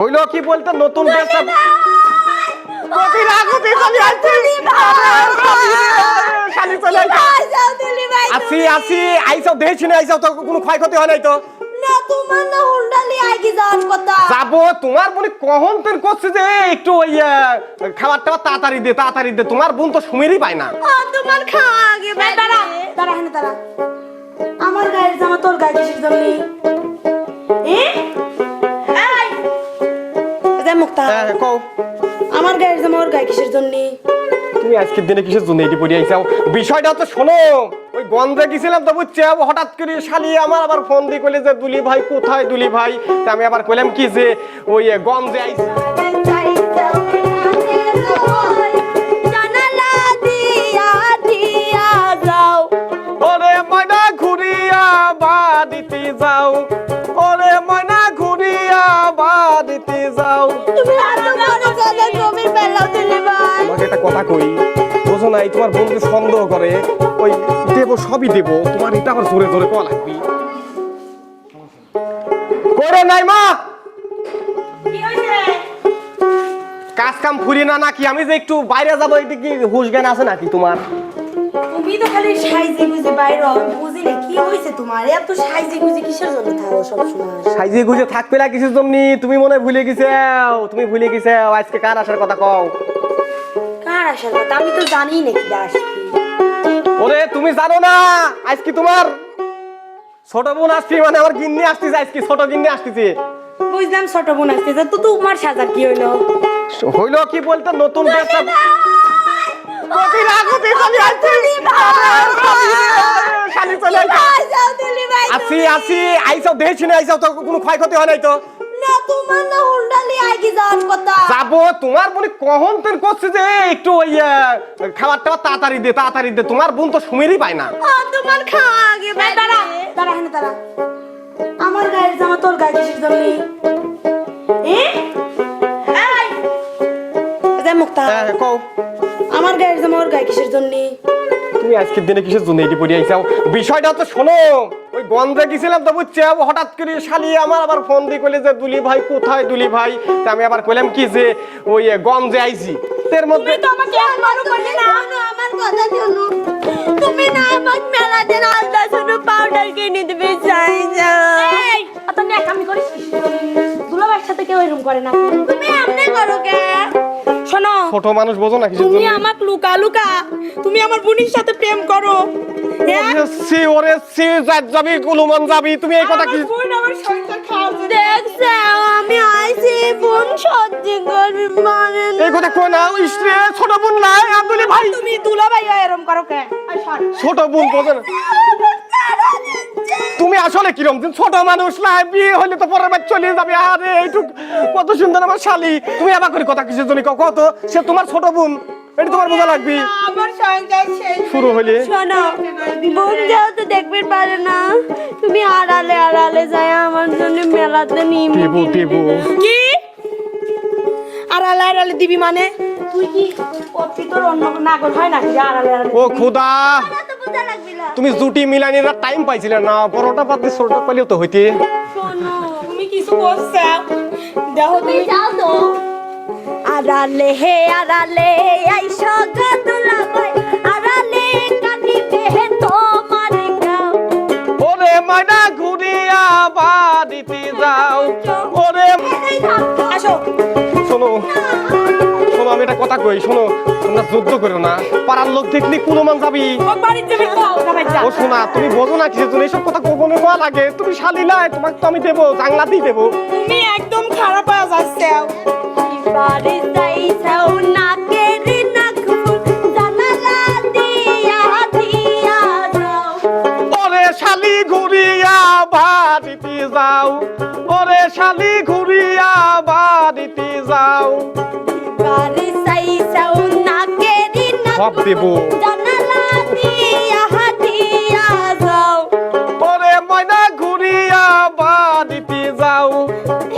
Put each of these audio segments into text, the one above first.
হইল কি বলতো নতুন শালি চলে আসি আসি আইসাও দেখছি না আইসাও তো কোনো ক্ষয়ক্ষতি হয় নাই তো যাব তোমার বোন কখন তোর করছে যে একটু ওই আহ, খাবার টাবার তাড়াতাড়ি দে তাড়াতাড়ি দে তোমার বোন তো সুমেরই পায় না আমার গায়ের জামা তোর গায়ে কিসের জন্য মুক্তা। হ্যাঁ, কও। আমার গায়ের জামা ওর গায়ে কিসের জন্য? তুমি আজকের দিনে কিসের জন্য এটি পড়ে আইসাও বিষয়টা তো শোনো ওই গন্ধে গেছিলাম তো বুঝছে হঠাৎ করে শালি আমার আবার ফোন দিয়ে কইলে যে দুলি ভাই কোথায় দুলি ভাই? তা আমি আবার কইলাম কি যে ওই গন্ধে আইসা একটা কথা কই। বোঝো নাই তোমার বন্ধু সন্দেহ করে। ওই দেব সবই দেব। তোমার এটা আবার জোরে জোরে কয়া লাগবি। করে নাই মা! কাজ কাম ফুরি না নাকি? আমি যে একটু বাইরে যাব এটা কি হুশ জ্ঞান আছে নাকি তোমার? তুমি তো খালি সাইজে গুজে বাইরে বুঝি না কি হয়েছে তোমার। এত সাইজে গুজে কিসের জন্য থাকো সবসময় সাইজে গুজে থাকবে না কিসের জন্য তুমি মনে ভুলে গেছাও তুমি ভুলে গেছাও আজকে কার আসার কথা কও? কার আসার কথা আমি তো জানি না কি। আসবি ওরে তুমি জানো না আজকে তোমার ছোট বোন আসছে মানে আমার গিন্নি আসতেছে আজকে ছোট গিন্নি আসতেছে। বুঝলাম ছোট বোন আসছে তো তোমার সাজা কি হইল? হইল কি বলতো নতুন না কপি চলে আসছি। শালি চলে আসি আসি আইসাও দেখছি না আইসাও তো কোনো ক্ষয়ক্ষতি হয় নাই তো। না তোমার না হুন্ডালি যাওয়ার কথা? যাব তোমার বোন কখন তোর করছে যে একটু ওই খাবার টাবার তাড়াতাড়ি দে তাড়াতাড়ি দে তোমার বোন তো সুমেরই পায় না। তোমার খাওয়া আগে দাঁড়া। দাঁড়া হেনে দাঁড়া। আমার গায়ের জামা তোর গায়ে কিসের জন্য মুক্তা। হ্যাঁ, কও। আমার গায়ের জামা ওর গায়ে কিসের জন্য? তুমি আজকের দিনে কিসের জন্য এটি পড়ে আইসাও বিষয়টা তো শোনো ওই গন্ধে গেছিলাম তো বুঝছে হঠাৎ করে শালি আমার আবার ফোন দিয়ে কইলে যে দুলি ভাই কোথায় দুলি ভাই? তা আমি আবার কইলাম কি যে ওই গঞ্জে আইছি। এর মধ্যে তো আমাকে একবারও বললে না। আমার কথা শোনো। তুমি না আমাকে মেলা দিন আলদা শুধু পাউডার কিনে দিবে চাই এই তুমি এক কামি করিস দুলাভাইয়ের সাথে কেউ এরকম করে না। তুমি এমনি করো কে? শোনো ছোট মানুষ বোঝো না কিসের তুমি আমাকে লুকা লুকা তুমি আমার বোনের সাথে প্রেম করো। হ্যাঁ? ওরে সি ওরে সি জাত যাবি কুলুমান যাবি তুমি এই কথা কি বোন আমার সংসার খাওয়াবে দেখছে আমি আইছি বোন সহ্য করবি মানে না। এই কথা কই না ওই স্ত্রী ছোট বোন নাই আব্দুলি ভাই। তুমি দুলাভাই এরকম করো কে? ছোট বোন বোঝো না। আসলে কিরম ছোট মানুষ না বিয়ে হলে তো পরের বার চলে যাবে। আরে এইটুক কত সুন্দর আমার শালি। তুমি আবার করে কথা কিসের জন্য কত সে তোমার ছোট বোন। এটা তোমার বোঝা লাগবে। আমার শুরু হইলে। শোনো বোন যেহেতু দেখবে পারে না তুমি আড়ালে আড়ালে যায় আমার জন্য মেলাতে দেবো। দেবো কি? আড়ালে আড়ালে দিবি মানে? তুই কি কপি অন্য নাগর হয় নাকি আড়ালে আড়ালে? ও খুদা। তো তুমি জুটি মিলানির টাইম পাইছিলে না বড়টা পাতে ছোটটা পাইলেও তো হইতে। শোনো তুমি কিছু বলছো দেখো তুমি। যাও তো। আড়ালে হে আড়ালে আইসো গাদুলা ভাই আড়ালে কাটিবে হে তোমার গাও ওরে ঘুরিয়া বাড়িতে কথা কই শোনো তোমরা যুদ্ধ করো না। পাড়ার লোক দেখলি ও বাড়ির যাবে ও শোনা তুমি বোঝো না কিছু তুমি এইসব কথা গোপনে করা লাগে। তুমি শালি নাই তোমাকে তো আমি দেবো জাংলাতেই দেবো। তুমি একদম খারাপ হয়ে যাচ্ছে বাড়ি যাইছাও না কেরি না জানালা দিয়া দিয়া যাও। ওরে শালি ঘুরিয়া বাড়িতে যাও ওরে শালি ঘুরিয়া সব দেবো যাও ওরে ময়না ঘুরিয়া বাড়িতে যাও।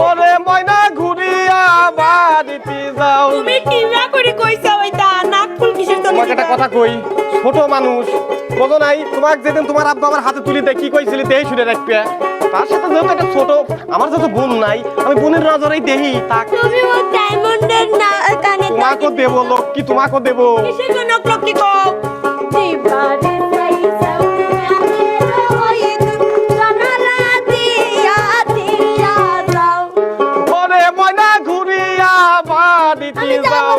ওরে ময়না ঘুরিয়া বাড়িতে যাও। তুমি কিনা করে কইছাও এটা? নাক ফুল কিসের জন্য তোমাকে একটা কথা কই ছোট মানুষ বোঝো নাই তোমার যেদিন তোমার আব্বা আমার হাতে তুলি দেয় কি কইছিলি শুনে রাখবে তার সাথে যেহেতু একটা ছোট আমার যেহেতু বোন নাই আমি বোনের নজরেই দেহি তাক। তুমি ও তোমাকে দেবো লক্ষ্মী কি তোমাকে দেব। কিসের জন্য যাও।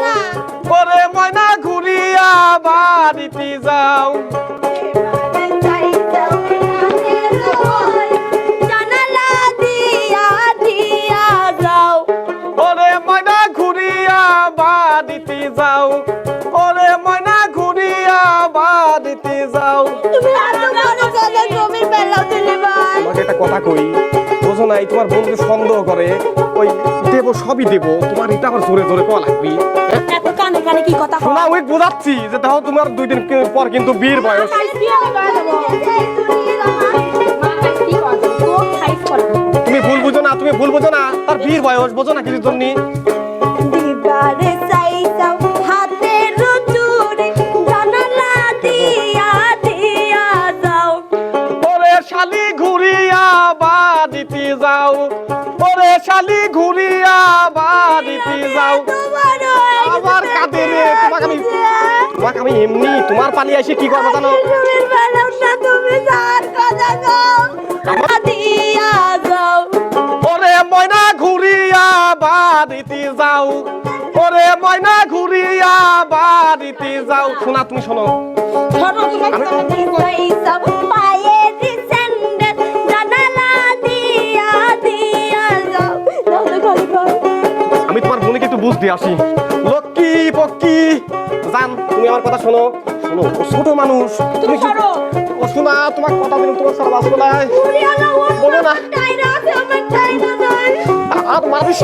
ওরে ময়না ঘুরিয়া বাড়িতে যাও। বাড়িতে যাও। ওরে ময়না ঘুরিয়া বাড়িতে যাও। তোমাকে একটা কথা কই বোঝো নাই তোমার বন্ধু সন্দেহ করে ওই দেবো সবই দেবো তোমার এটা আবার জোরে জোরে কয়া লাগবি? এত কানে কানে কি কথা শোনা ওই বোঝাচ্ছি যে দেখো তোমার দুই দিন পর কিন্তু বীর বয়স। তুমি ভুল বুঝো না তুমি ভুল বুঝো না তার বীর বয়স বোঝো না কিছুর জন্য। ঘুরিয়া বাড়িতে যাও। আবার কাঁদে রে, তোমাকে আমি- তোমাকে আমি এমনি তোমার পালিয়ে এসে কি করব জানো? ওরে ময়না ঘুরিয়া বাড়িতে যাও। ওরে ময়না ঘুরিয়া বাড়িতে যাও। শোনা তুমি শোনো। চাইতাম বুঝতে আসি। লক্ষ্মী পক্ষি জান তুমি আমার কথা শোনো। শোনো ও ছোট মানুষ। তুমি। ও শোনা তোমার কথা দিলাম তোমার সারা বাঁচবো না। বলো না। আর মারিস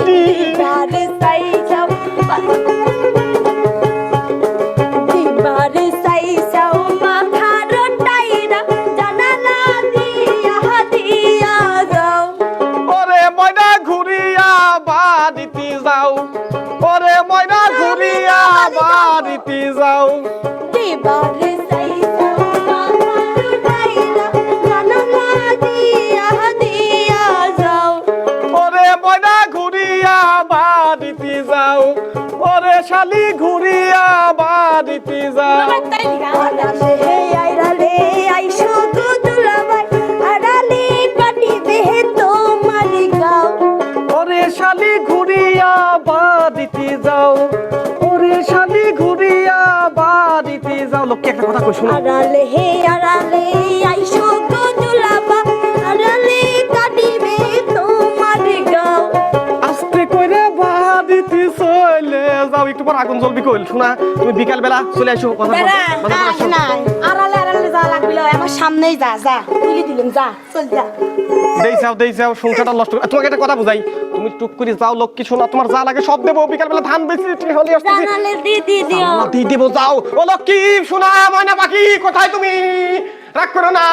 কই শোনো। আড়ালে হে আড়ালে আইসো তো দুলাভাই আড়ালে কাটিবে তোমার গাও। আস্তে কইরে বাড়িতে চলে যাও। একটু পর আগুন জ্বলবি কইল। শোনা তুমি বিকাল বেলা চলে আসো কথা করে আসো। আড়ালে আড়ালে যা লাগবে আমার সামনেই যা যা। তুলি দিলাম যা চল যা। দেই যাও দেই যাও সংসারটা নষ্ট তোমাকে একটা কথা বুঝাই। তুমি টুক করে যাও লক্ষ্মী শোনা তোমার যা লাগে সব দেবো। বিকাল বেলা ধান বেশি হলে আসতেছি। দিয়ে দেবো যাও। ও লক্ষ্মী শোনা ময়না পাখি কোথায় তুমি? রাগ করো না।